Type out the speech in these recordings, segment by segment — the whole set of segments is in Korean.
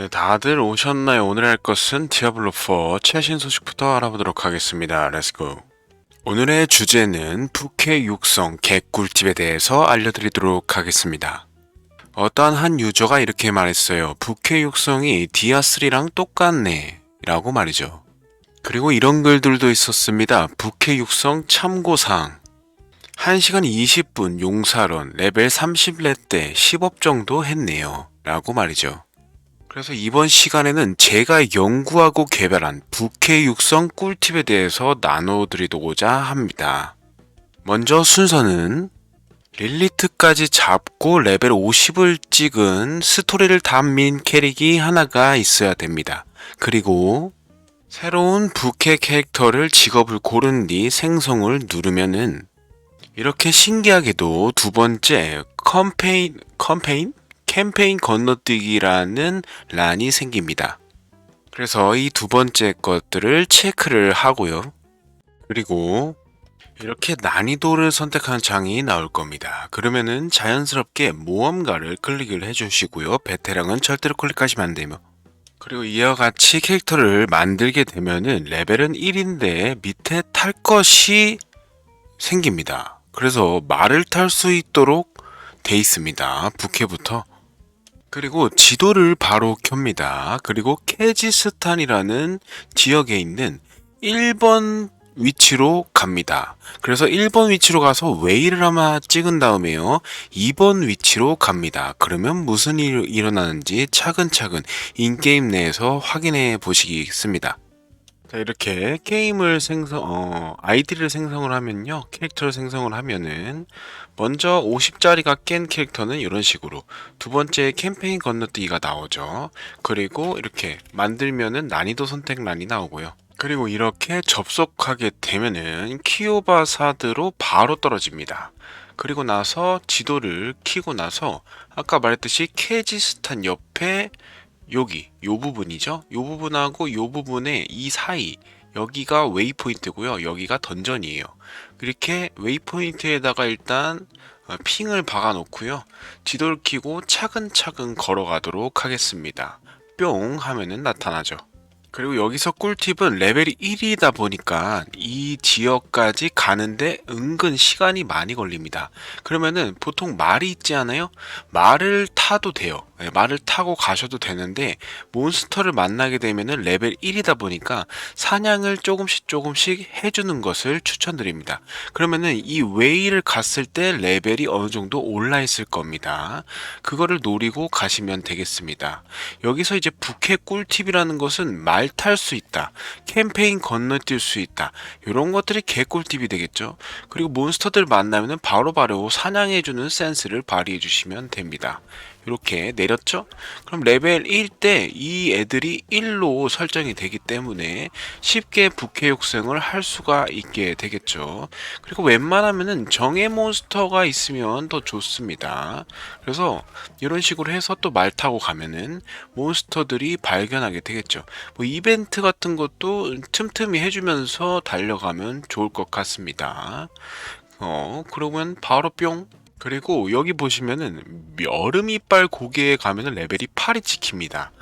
네, 다들 오셨나요? 오늘 할 것은 디아블로4 최신 소식부터 알아보도록 하겠습니다. 렛츠고. 오늘의 주제는 부캐 육성 개꿀팁에 대해서 알려드리도록 하겠습니다. 어떠한 한 유저가 이렇게 말했어요. 부캐 육성이 디아3랑 똑같네. 라고 말이죠. 그리고 이런 글들도 있었습니다. 부캐 육성 참고사항. 1시간 20분 용사론 레벨 30렙 때 10업 정도 했네요. 라고 말이죠. 그래서 이번 시간에는 제가 연구하고 개발한 부캐 육성 꿀팁에 대해서 나눠드리고자 합니다. 먼저 순서는 릴리트까지 잡고 레벨 50을 찍은 스토리를 담민 캐릭이 하나가 있어야 됩니다. 그리고 새로운 부캐 캐릭터를 직업을 고른 뒤 생성을 누르면은 이렇게 신기하게도 두 번째 컴페인 컴페인 캠페인 건너뛰기라는 란이 생깁니다. 그래서 이 두 번째 것들을 체크를 하고요. 그리고 이렇게 난이도를 선택하는 창이 나올 겁니다. 그러면은 자연스럽게 모험가를 클릭을 해주시고요. 베테랑은 절대로 클릭하시면 안 되며. 그리고 이와 같이 캐릭터를 만들게 되면은 레벨은 1인데 밑에 탈 것이 생깁니다. 그래서 말을 탈 수 있도록 돼 있습니다. 부캐부터. 그리고 지도를 바로 켭니다. 그리고 케지스탄이라는 지역에 있는 1번 위치로 갑니다. 그래서 1번 위치로 가서 웨이를 아마 찍은 다음에요. 2번 위치로 갑니다. 그러면 무슨 일이 일어나는지 차근차근 인게임 내에서 확인해 보시겠습니다. 자, 이렇게 게임을 생성, 어, 아이디를 생성을 하면요. 캐릭터를 생성을 하면은, 먼저 50짜리가 깬 캐릭터는 이런 식으로, 두 번째 캠페인 건너뛰기가 나오죠. 그리고 이렇게 만들면은 난이도 선택란이 나오고요. 그리고 이렇게 접속하게 되면은 키오바 사드로 바로 떨어집니다. 그리고 나서 지도를 키고 나서 아까 말했듯이 케지스탄 옆에 여기 요 부분이죠. 요 부분하고 요 부분의 이 사이 여기가 웨이포인트고요. 여기가 던전이에요. 이렇게 웨이포인트에다가 일단 어, 핑을 박아 놓고요. 지도를 켜고 차근차근 걸어가도록 하겠습니다. 뿅 하면은 나타나죠. 그리고 여기서 꿀팁은 레벨이 1이다 보니까 이 지역까지 가는데 은근 시간이 많이 걸립니다. 그러면은 보통 말이 있지 않아요? 말을 타도 돼요. 네, 말을 타고 가셔도 되는데 몬스터를 만나게 되면은 레벨 1이다 보니까 사냥을 조금씩 조금씩 해주는 것을 추천드립니다. 그러면은 이 웨이를 갔을 때 레벨이 어느 정도 올라 있을 겁니다. 그거를 노리고 가시면 되겠습니다. 여기서 이제 부캐 꿀팁이라는 것은 말 탈 수 있다. 캠페인 건너뛸 수 있다. 이런 것들이 개꿀팁이 되겠죠. 그리고 몬스터들 만나면은 바로바로 사냥해주는 센스를 발휘해 주시면 됩니다. 이렇게 내렸죠? 그럼 레벨 1 때 이 애들이 1로 설정이 되기 때문에 쉽게 부캐 육성을 할 수가 있게 되겠죠. 그리고 웬만하면은 정예 몬스터가 있으면 더 좋습니다. 그래서 이런 식으로 해서 또 말 타고 가면은 몬스터들이 발견하게 되겠죠. 뭐 이벤트 같은 것도 틈틈이 해주면서 달려가면 좋을 것 같습니다. 어, 그러면 바로 뿅 그리고 여기 보시면은 여름 이빨 고개에 가면은 레벨이 8이 찍힙니다.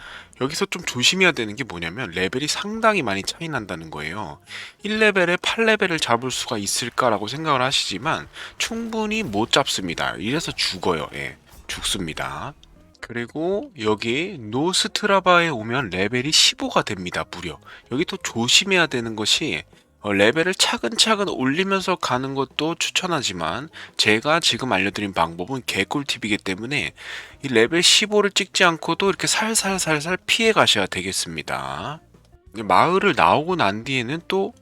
여기서 좀 조심해야 되는 게 뭐냐면 레벨이 상당히 많이 차이 난다는 거예요. 1레벨에 8레벨을 잡을 수가 있을까라고 생각을 하시지만 충분히 못 잡습니다. 이래서 죽어요. 예. 죽습니다. 그리고 여기 노스트라바에 오면 레벨이 15가 됩니다. 무려. 여기 또 조심해야 되는 것이 어, 레벨을 차근차근 올리면서 가는 것도 추천하지만 제가 지금 알려드린 방법은 개꿀팁이기 때문에 이 레벨 15를 찍지 않고도 이렇게 살살살살 피해 가셔야 되겠습니다. 마을을 나오고 난 뒤에는 또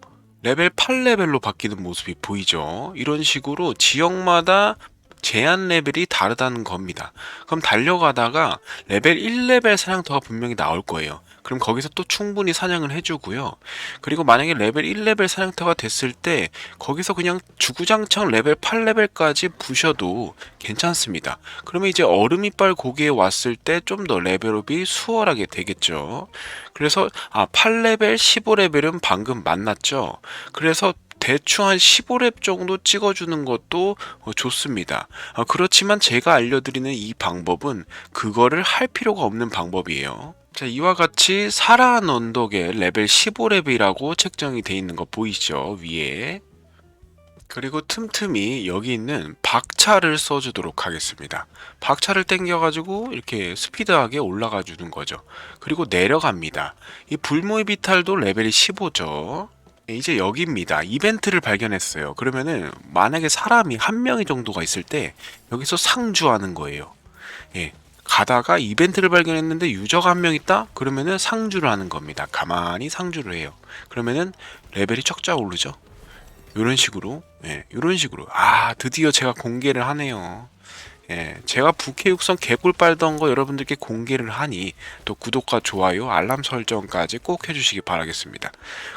레벨 8레벨로 바뀌는 모습이 보이죠. 이런 식으로 지역마다 제한 레벨이 다르다는 겁니다. 그럼 달려가다가 레벨 1레벨 사냥터가 분명히 나올 거예요. 그럼 거기서 또 충분히 사냥을 해주고요. 그리고 만약에 레벨 1레벨 사냥터가 됐을 때 거기서 그냥 주구장창 레벨 8레벨까지 부셔도 괜찮습니다. 그러면 이제 얼음 이빨 고개에 왔을 때 좀 더 레벨업이 수월하게 되겠죠. 그래서 아 8레벨, 15레벨은 방금 만났죠. 그래서 대충 한 15렙 정도 찍어주는 것도 어, 좋습니다. 어, 그렇지만 제가 알려드리는 이 방법은 그거를 할 필요가 없는 방법이에요. 자, 이와 같이 사라한 언덕에 레벨 15레벨이라고 책정이 돼 있는 거 보이시죠? 위에. 그리고 틈틈이 여기 있는 박차를 써주도록 하겠습니다. 박차를 당겨가지고 이렇게 스피드하게 올라가 주는 거죠. 그리고 내려갑니다. 이 불모의 비탈도 레벨이 15죠. 이제 여기입니다. 이벤트를 발견했어요. 그러면은 만약에 사람이 한 명이 정도가 있을 때 여기서 상주하는 거예요. 예. 가다가 이벤트를 발견했는데 유저가 한 명 있다? 그러면은 상주를 하는 겁니다. 가만히 상주를 해요. 그러면은 레벨이 쫙쫙 오르죠. 이런 식으로, 예, 이런 식으로. 아, 드디어 제가 공개를 하네요. 예, 제가 부캐 육성 개꿀 빨던 거 여러분들께 공개를 하니 또 구독과 좋아요, 알람 설정까지 꼭 해주시기 바라겠습니다.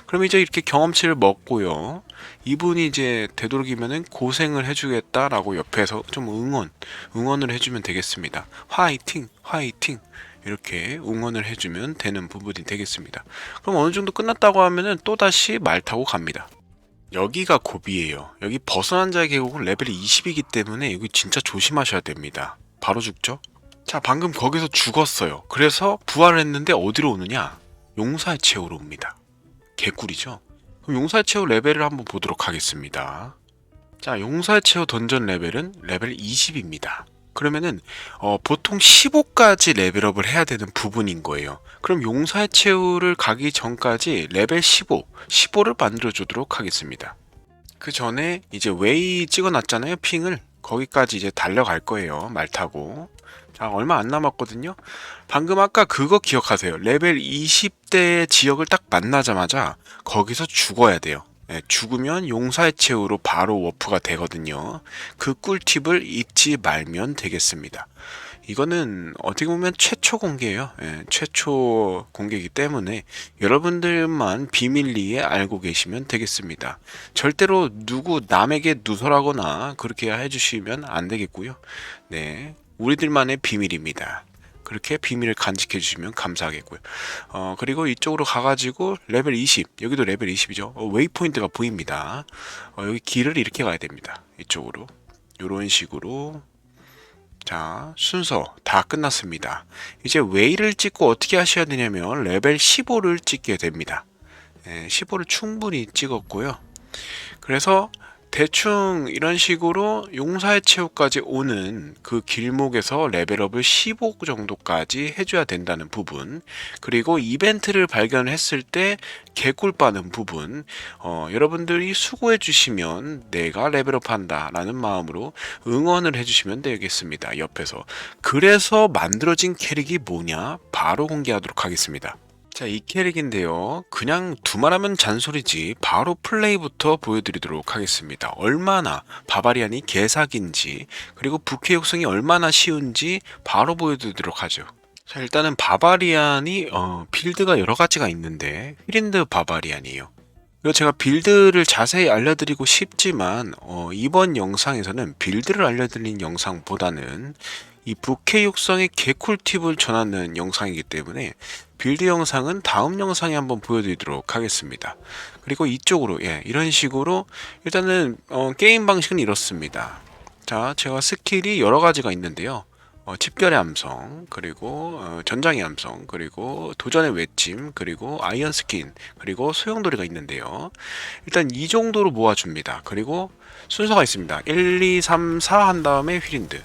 그럼 이제 이렇게 경험치를 먹고요. 이분이 이제 되도록이면은 고생을 해주겠다라고 옆에서 좀 응원, 응원을 해주면 되겠습니다. 화이팅, 화이팅. 이렇게 응원을 해주면 되는 부분이 되겠습니다. 그럼 어느 정도 끝났다고 하면은 또 다시 말 타고 갑니다. 여기가 고비예요. 여기 벗어난 자의 계곡은 레벨이 20이기 때문에 여기 진짜 조심하셔야 됩니다. 바로 죽죠? 자, 방금 거기서 죽었어요. 그래서 부활을 했는데 어디로 오느냐? 용사의 체호로 옵니다. 개꿀이죠? 그럼 용사의 체호 레벨을 한번 보도록 하겠습니다. 자, 용사의 체호 던전 레벨은 레벨 20입니다. 그러면은 어, 보통 15까지 레벨업을 해야 되는 부분인 거예요. 그럼 용사의 최후를 가기 전까지 레벨 15, 15를 만들어 주도록 하겠습니다. 그 전에 이제 웨이 찍어 놨잖아요, 핑을. 거기까지 이제 달려갈 거예요, 말 타고. 자, 얼마 안 남았거든요. 방금 아까 그거 기억하세요. 레벨 20대 지역을 딱 만나자마자 거기서 죽어야 돼요. 예, 죽으면 용사의 최후로 바로 워프가 되거든요. 그 꿀팁을 잊지 말면 되겠습니다. 이거는 어떻게 보면 최초 공개예요. 예, 최초 공개이기 때문에 여러분들만 비밀리에 알고 계시면 되겠습니다. 절대로 누구 남에게 누설하거나 그렇게 해주시면 안 되겠고요. 네, 우리들만의 비밀입니다. 그렇게 비밀을 간직해 주시면 감사하겠고요. 어, 그리고 이쪽으로 가가지고 레벨 20, 여기도 레벨 20이죠. 어, 웨이포인트가 보입니다. 어, 여기 길을 이렇게 가야 됩니다. 이쪽으로. 이런 식으로. 자, 순서 다 끝났습니다. 이제 웨이를 찍고 어떻게 하셔야 되냐면 레벨 15를 찍게 됩니다. 예, 15를 충분히 찍었고요. 그래서 대충 이런 식으로 용사의 체육까지 오는 그 길목에서 레벨업을 15 정도까지 해줘야 된다는 부분 그리고 이벤트를 발견했을 때 개꿀 빠는 부분 어, 여러분들이 수고해 주시면 내가 레벨업 한다 라는 마음으로 응원을 해주시면 되겠습니다 옆에서. 그래서 만들어진 캐릭이 뭐냐? 바로 공개하도록 하겠습니다 자, 이 캐릭인데요. 그냥 두말하면 잔소리지 바로 플레이부터 보여드리도록 하겠습니다. 얼마나 바바리안이 개사기인지 그리고 부캐 육성이 얼마나 쉬운지 바로 보여드리도록 하죠. 자, 일단은 바바리안이 어, 빌드가 여러 가지가 있는데 휘린드 바바리안이에요. 그리고 제가 빌드를 자세히 알려드리고 싶지만 어, 이번 영상에서는 빌드를 알려드린 영상보다는 이 부캐 육성의 개꿀 팁을 전하는 영상이기 때문에 빌드 영상은 다음 영상에 한번 보여드리도록 하겠습니다. 그리고 이쪽으로 예, 이런 식으로 일단은 어, 게임 방식은 이렇습니다. 자, 제가 스킬이 여러 가지가 있는데요. 어, 집결의 함성, 그리고 어, 전장의 함성, 그리고 도전의 외침, 그리고 아이언 스킨, 그리고 소용돌이가 있는데요. 일단 이 정도로 모아줍니다. 그리고 순서가 있습니다. 1, 2, 3, 4 한 다음에 휘린드.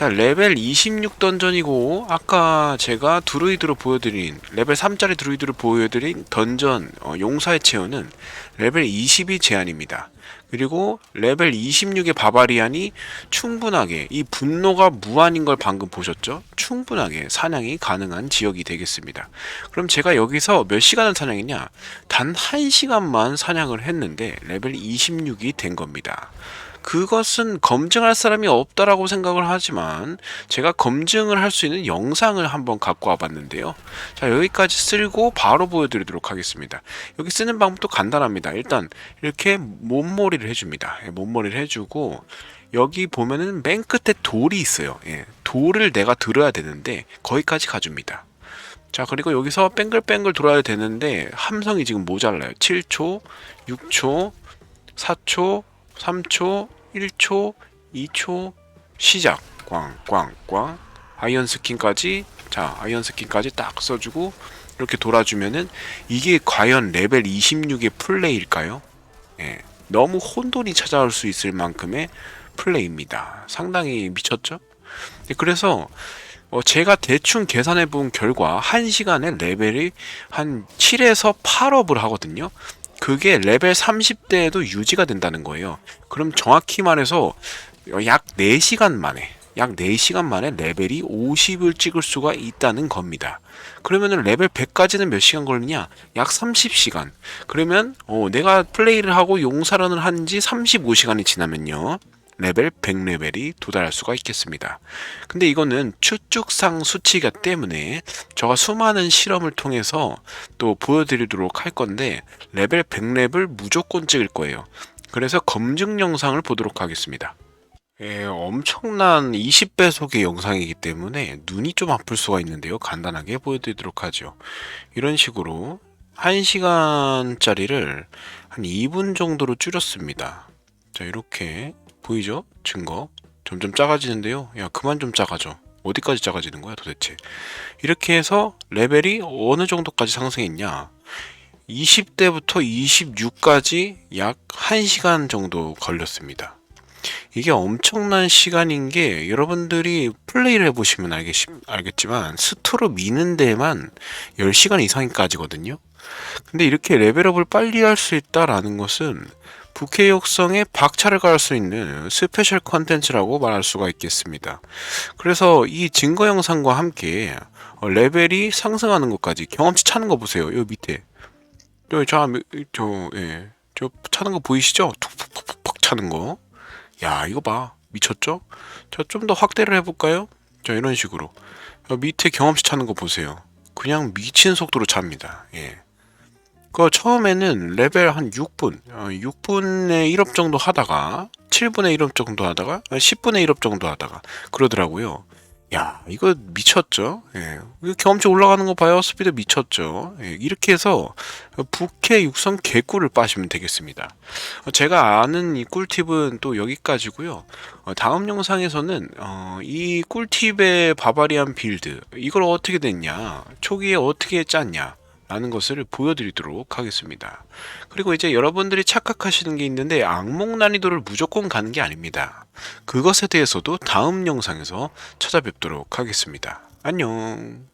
자 레벨 26 던전이고 아까 제가 드루이드로 보여드린 레벨 3짜리 드루이드로 보여드린 던전 어, 용사의 체어는 레벨 20이 제한입니다. 그리고 레벨 26의 바바리안이 충분하게 이 분노가 무한인 걸 방금 보셨죠? 충분하게 사냥이 가능한 지역이 되겠습니다. 그럼 제가 여기서 몇 시간을 사냥했냐? 단 1시간만 사냥을 했는데 레벨 26이 된 겁니다. 그것은 검증할 사람이 없다라고 생각을 하지만 제가 검증을 할 수 있는 영상을 한번 갖고 와봤는데요. 자 여기까지 쓸고 바로 보여드리도록 하겠습니다. 여기 쓰는 방법도 간단합니다. 일단 이렇게 몸머리를 해줍니다. 예, 몸머리를 해주고 여기 보면은 맨 끝에 돌이 있어요. 예, 돌을 내가 들어야 되는데 거기까지 가줍니다. 자 그리고 여기서 뺑글뺑글 돌아야 되는데 함성이 지금 모자라요 7초 6초 4초 3초, 1초, 2초, 시작. 꽝 꽝 꽝. 아이언 스킨까지 자 아이언 스킨까지 딱 써주고 이렇게 돌아주면은 이게 과연 레벨 26의 플레이일까요? 예, 너무 혼돈이 찾아올 수 있을 만큼의 플레이입니다. 상당히 미쳤죠? 네, 그래서 어, 제가 대충 계산해 본 결과 1시간에 레벨이 한 7에서 8업을 하거든요. 그게 레벨 30대에도 유지가 된다는 거예요. 그럼 정확히 말해서 약 4시간 만에 약 4시간 만에 레벨이 50을 찍을 수가 있다는 겁니다. 그러면은 레벨 100까지는 몇 시간 걸리냐? 약 30시간. 그러면 어, 내가 플레이를 하고 용사런을 한 지 35시간이 지나면요. 레벨 100레벨이 도달할 수가 있겠습니다. 근데 이거는 추측상 수치가 때문에 제가 수많은 실험을 통해서 또 보여드리도록 할 건데 레벨 100레벨 무조건 찍을 거예요. 그래서 검증 영상을 보도록 하겠습니다. 예, 엄청난 20배속의 영상이기 때문에 눈이 좀 아플 수가 있는데요. 간단하게 보여드리도록 하죠. 이런 식으로 1시간짜리를 한 2분 정도로 줄였습니다. 자, 이렇게 보이죠? 증거. 점점 작아지는데요. 야, 그만 좀 작아져. 어디까지 작아지는 거야 도대체? 이렇게 해서 레벨이 어느 정도까지 상승했냐? 20대부터 26까지 약 1시간 정도 걸렸습니다. 이게 엄청난 시간인 게 여러분들이 플레이를 해보시면 알겠, 알겠지만 스토로 미는 데만 10시간 이상까지거든요. 근데 이렇게 레벨업을 빨리 할 수 있다라는 것은 부캐 역성에 박차를 가할 수 있는 스페셜 컨텐츠라고 말할 수가 있겠습니다. 그래서 이 증거 영상과 함께 어, 레벨이 상승하는 것까지 경험치 차는 거 보세요. 여기 밑에. 저, 저, 저, 예. 저 차는 거 보이시죠? 툭툭툭툭 차는 거. 야, 이거 봐. 미쳤죠? 자, 좀더 확대를 해볼까요? 자, 이런 식으로. 어, 밑에 경험치 차는 거 보세요. 그냥 미친 속도로 찹니다. 예. 그 처음에는 레벨 한 6분, 어, 6분의 1업 정도 하다가 7분의 1업 정도 하다가 10분의 1업 정도 하다가 그러더라고요. 야, 이거 미쳤죠? 예. 경험치 올라가는 거 봐요. 스피드 미쳤죠? 예. 이렇게 해서 부캐 육성 개꿀을 빠시면 되겠습니다. 어, 제가 아는 이 꿀팁은 또 여기까지고요. 어, 다음 영상에서는 어, 이 꿀팁의 바바리안 빌드 이걸 어떻게 됐냐, 초기에 어떻게 짰냐. 라는 것을 보여드리도록 하겠습니다. 그리고 이제 여러분들이 착각하시는 게 있는데 악몽 난이도를 무조건 가는 게 아닙니다. 그것에 대해서도 다음 영상에서 찾아뵙도록 하겠습니다. 안녕.